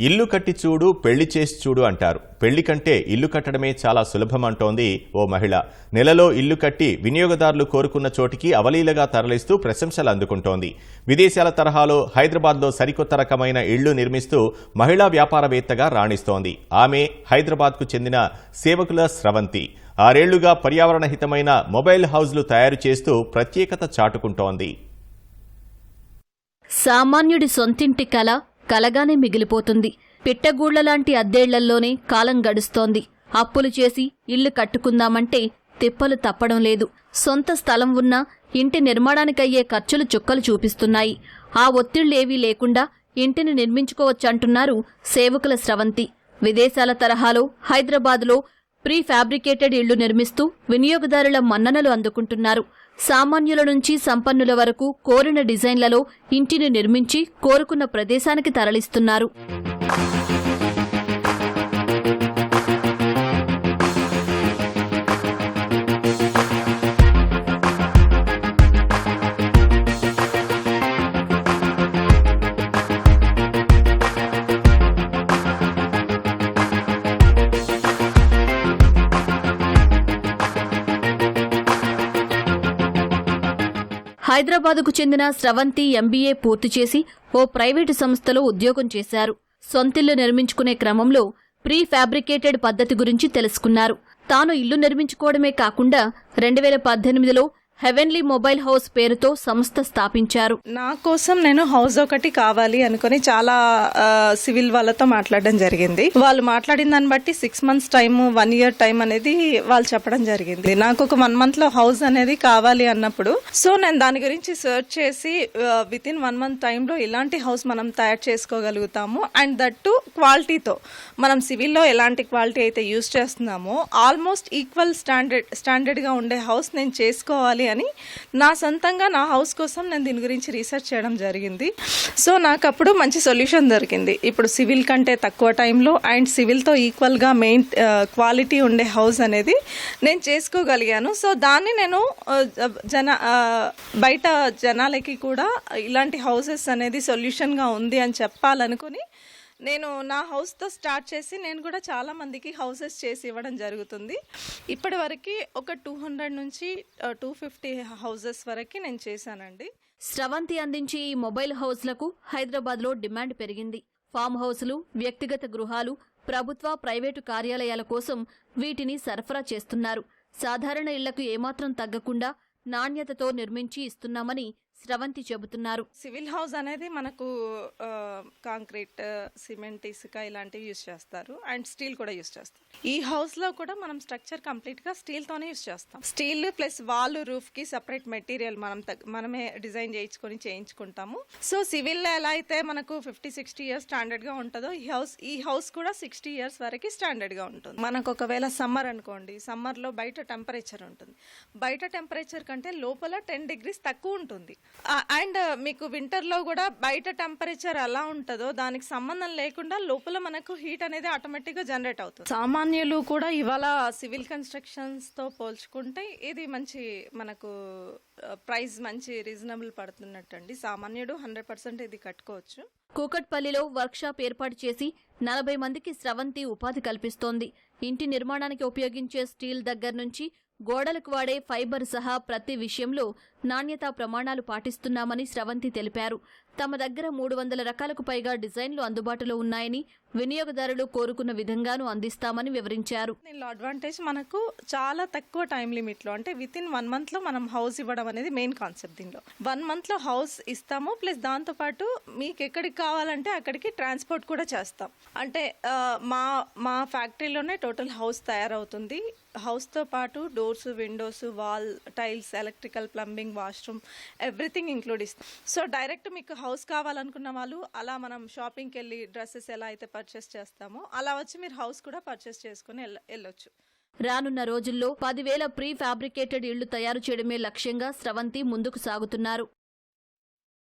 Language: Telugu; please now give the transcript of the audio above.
ఇల్లు కట్టి చూడు పెళ్ళి చేసి చూడు అంటారు. పెళ్ళి కంటే ఇల్లు కట్టడమే చాలా సులభం అంటోంది ఓ మహిళ. నెలలో ఇల్లు కట్టి వినియోగదారులు కోరుకున్న చోటికి అవలీలగా తరలిస్తూ ప్రశంసలు అందుకుంటోంది. విదేశాల తరహాలో హైదరాబాద్లో సరికొత్త రకమైన ఇళ్ళు నిర్మిస్తూ మహిళా వ్యాపారవేత్తగా రాణిస్తోంది. ఆమె హైదరాబాద్కు చెందిన సేవకుల స్రవంతి. ఆరేళ్ళుగా పర్యావరణ హితమైన మొబైల్ హౌజ్లు తయారు చేస్తూ ప్రత్యేకత చాటుకుంటోంది. సామాన్యుడి సొంతింటి కల కలగానే మిగిలిపోతుంది. పిట్టగూళ్ళలాంటి అద్దేళ్ళల్లోనే కాలం గడుస్తోంది. అప్పులు చేసి ఇల్లు కట్టుకుందామంటే తిప్పలు తప్పడం లేదు. సొంత స్థలం ఉన్నా ఇంటి నిర్మాణానికయ్యే ఖర్చులు చుక్కలు చూపిస్తున్నాయి. ఆ ఒత్తిళ్ళేవీ లేకుండా ఇంటిని నిర్మించుకోవచ్చంటున్నారు సేవకుల స్రవంతి. విదేశాల తరహాలో హైదరాబాద్లో ప్రీ ఫ్యాబ్రికేటెడ్ ఇళ్ళు నిర్మిస్తూ వినియోగదారుల మన్ననలు అందుకుంటున్నారు. సామాన్యుల నుంచి సంపన్నుల వరకు కోరిన డిజైన్లలో ఇంటిని నిర్మించి కోరుకున్న ప్రదేశానికి తరలిస్తున్నారు. హైదరాబాదుకు చెందిన స్రవంతి ఎంబీఏ పూర్తి చేసి ఓ ప్రైవేటు సంస్థలో ఉద్యోగం చేశారు. సొంతిల్లు నిర్మించుకునే క్రమంలో ప్రీ ఫ్యాబ్రికేటెడ్ పద్ధతి గురించి తెలుసుకున్నారు. తాను ఇల్లు నిర్మించుకోవడమే కాకుండా రెండు వేల పద్దెనిమిదిలో హెవెన్లీ మొబైల్ హౌస్ పేరుతో సంస్థ స్థాపించారు. నా కోసం నేను హౌస్ ఒకటి కావాలి అనుకుని చాలా సివిల్ వాళ్ళతో మాట్లాడడం జరిగింది. వాళ్ళు మాట్లాడిన దాన్ని బట్టి six months time one year time అనేది వాళ్ళు చెప్పడం జరిగింది. నాకు ఒక వన్ మంత్లో హౌస్ అనేది కావాలి అన్నప్పుడు సో నేను దాని గురించి సెర్చ్ చేసి విత్ ఇన్ వన్ మంత్ టైంలో ఇలాంటి హౌస్ మనం తయారు చేసుకోగలుగుతాము. అండ్ దట్ టు క్వాలిటీతో. మనం సివిల్లో ఎలాంటి క్వాలిటీ అయితే యూస్ చేస్తున్నామో ఆల్మోస్ట్ ఈక్వల్ స్టాండర్డ్ స్టాండర్డ్గా ఉండే హౌస్ నేను చేసుకోవాలి అని నా సొంతంగా నా హౌస్ కోసం నేను దీని గురించి రీసెర్చ్ చేయడం జరిగింది. సో నాకు అప్పుడు మంచి సొల్యూషన్ దొరికింది. ఇప్పుడు సివిల్ కంటే తక్కువ టైంలో అండ్ సివిల్తో ఈక్వల్గా మెయిన్ క్వాలిటీ ఉండే హౌస్ అనేది నేను చేసుకోగలిగాను. సో దాన్ని నేను జన బయట జనాలకి కూడా ఇలాంటి హౌసెస్ అనేది సొల్యూషన్గా ఉంది అని చెప్పాలనుకుని నేను నా హౌస్తో స్టార్ట్ చేసి నేను కూడా చాలా మందికి హౌసెస్ చేసి ఇవ్వడం జరుగుతుంది. ఇప్పటి వరకు ఒక టూ హండ్రెడ్ నుంచి టూ ఫిఫ్టీ హౌసెస్ వరకు నేను చేశానండి. స్రవంతి అందించే ఈ మొబైల్ హౌస్లకు హైదరాబాద్లో డిమాండ్ పెరిగింది. ఫామ్ హౌస్లు వ్యక్తిగత గృహాలు ప్రభుత్వ ప్రైవేటు కార్యాలయాల కోసం వీటిని సరఫరా చేస్తున్నారు. సాధారణ ఇళ్ళకు ఏమాత్రం తగ్గకుండా నాణ్యతతో నిర్మించి ఇస్తున్నామని స్రవంతి చెబుతున్నారు. సివిల్ హౌస్ అనేది మనకు కాంక్రీట్ సిమెంట్ ఇసుక ఇలాంటివి యూజ్ చేస్తారు. అండ్ స్టీల్ కూడా యూస్ చేస్తారు. ఈ హౌస్లో కూడా మనం స్ట్రక్చర్ కంప్లీట్గా స్టీల్ తోనే యూస్ చేస్తాం. స్టీల్ ప్లస్ వాల్ రూఫ్కి సపరేట్ మెటీరియల్ మనం మనమే డిజైన్ చేయించుకొని చేయించుకుంటాము. సో సివిల్ ఎలా అయితే మనకు ఫిఫ్టీ సిక్స్టీ ఇయర్స్ స్టాండర్డ్గా ఉంటుందో ఈ హౌస్ ఈ హౌస్ కూడా సిక్స్టీ ఇయర్స్ వరకు స్టాండర్డ్గా ఉంటుంది. మనకు ఒకవేళ సమ్మర్ అనుకోండి సమ్మర్లో బయట టెంపరేచర్ ఉంటుంది. బయట టెంపరేచర్ కంటే లోపల టెన్ డిగ్రీస్ తక్కువ ఉంటుంది. అండ్ మీకు వింటర్లో కూడా బయట టెంపరేచర్ ఎలా ఉంటుందో దానికి సంబంధం లేకుండా లోపల మనకు హీట్ అనేది ఆటోమేటిక్గా జనరేట్ అవుతుంది. సామాన్యులు కూడా ఇవాళ సివిల్ కన్స్ట్రక్షన్స్తో పోల్చుకుంటే ఇది మంచి మనకు ప్రైస్ మంచి రీజనబుల్ పడుతున్నట్టు అండి సామాన్యుడు హండ్రెడ్ పర్సెంట్ ఇది కట్టుకోవచ్చు. కూకట్పల్లిలో వర్క్షాప్ ఏర్పాటు చేసి నలభై మందికి స్రవంతి ఉపాధి కల్పిస్తోంది. ఇంటి నిర్మాణానికి ఉపయోగించే స్టీల్ దగ్గర నుంచి గోడలకు వాడే ఫైబర్ సహా ప్రతి విషయంలో నాణ్యతా ప్రమాణాలు పాటిస్తున్నామని స్రవంతి తెలిపారు. తమ దగ్గర మూడు వందల రకాలకు పైగా డిజైన్లు అందుబాటులో ఉన్నాయని వినియోగదారులు కోరుకున్న విధంగానూ అందిస్తామని వివరించారు. దీనిలో అడ్వాంటేజ్ మనకు చాలా తక్కువ టైం లిమిట్లో అంటే విత్ ఇన్ వన్ మంత్లో మనం హౌస్ ఇవ్వడం అనేది మెయిన్ కాన్సెప్ట్ దీనిలో. వన్ మంత్లో హౌస్ ఇస్తాము ప్లస్ దాంతోపాటు మీకు ఎక్కడికి కావాలంటే అక్కడికి ట్రాన్స్పోర్ట్ కూడా చేస్తాం. అంటే మా మా ఫ్యాక్టరీలోనే టోటల్ హౌస్ తయారవుతుంది. హౌస్తో పాటు doors windows wall tiles electrical plumbing washroom everything include so direct మీకు హౌస్ కావాలనుకున్న వాళ్ళు అలా మనం షాపింగ్కి వెళ్ళి డ్రెస్సెస్ ఎలా అయితే పర్చేస్ చేస్తామో అలా వచ్చి మీరు హౌస్ కూడా పర్చేస్ చేసుకుని వెళ్ళ వెళ్ళొచ్చు రానున్న రోజుల్లో పదివేల ప్రీ ఫ్యాబ్రికేటెడ్ ఇళ్ళు తయారు చేయడమే లక్ష్యంగా స్రవంతి ముందుకు సాగుతున్నారు.